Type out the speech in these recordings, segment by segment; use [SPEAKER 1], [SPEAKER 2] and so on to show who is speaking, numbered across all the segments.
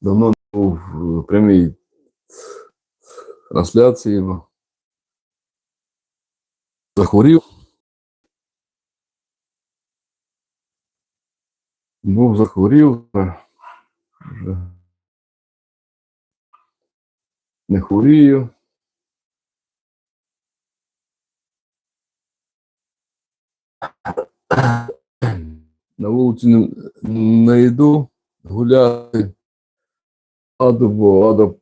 [SPEAKER 1] Давно не був в прямій трансляції. ну. Захворів. Був захворів. Вже не хворію. На вулиці не, не йду гуляти. Аду, бо Ада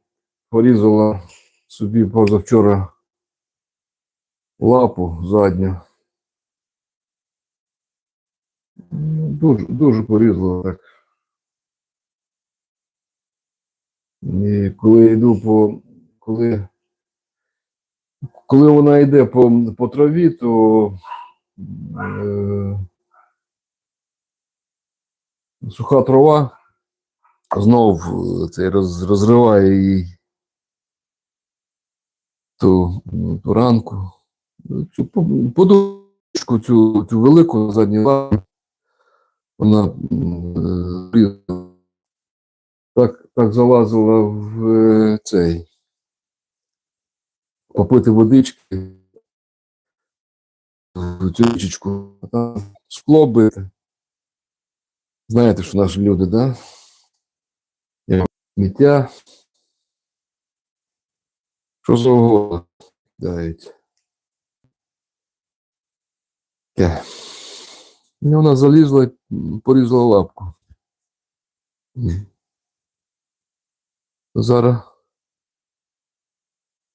[SPEAKER 1] порізала собі позавчора лапу задню. Дуже, дуже порізала так. І коли йду по. Коли, коли вона йде по, по траві, то е, суха трава знов е, це розриває їй ту, ну, ту ранку. Цю по- подушку, цю, цю велику на задній лапі, вона е, так, так залазила в е, цей попити водички цю річечку, скло бити. Знаєте, що наші люди, да? Сміття. Що за угодно дають. І вона залізла і порізала лапку. Зараз.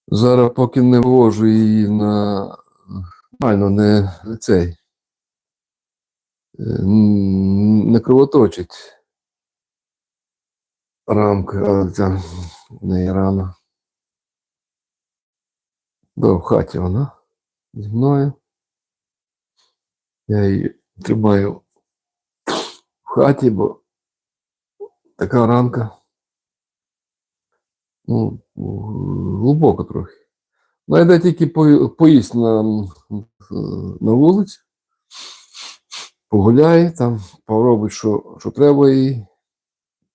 [SPEAKER 1] Зараз поки не ввожу її на нормально, не не цей. е, Не кровоточить рамка, а ця в неї рана. Да, в хаті вона зі мною. Я її тримаю в хаті, бо така ранка. Ну, глибоко трохи. Ну, йде тільки поїсть на, на вулиці, погуляє, там поробить, що, що треба, і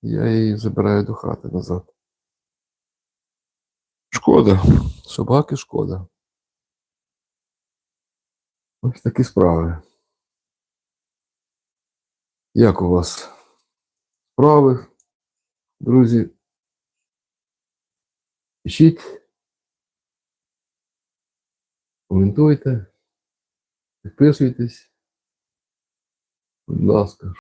[SPEAKER 1] я її забираю до хати назад. Шкода. Собаки шкода. Ось такі справи. Як у вас справи, друзі? Пишіть, коментуйте, підписуйтесь. Будь ласка.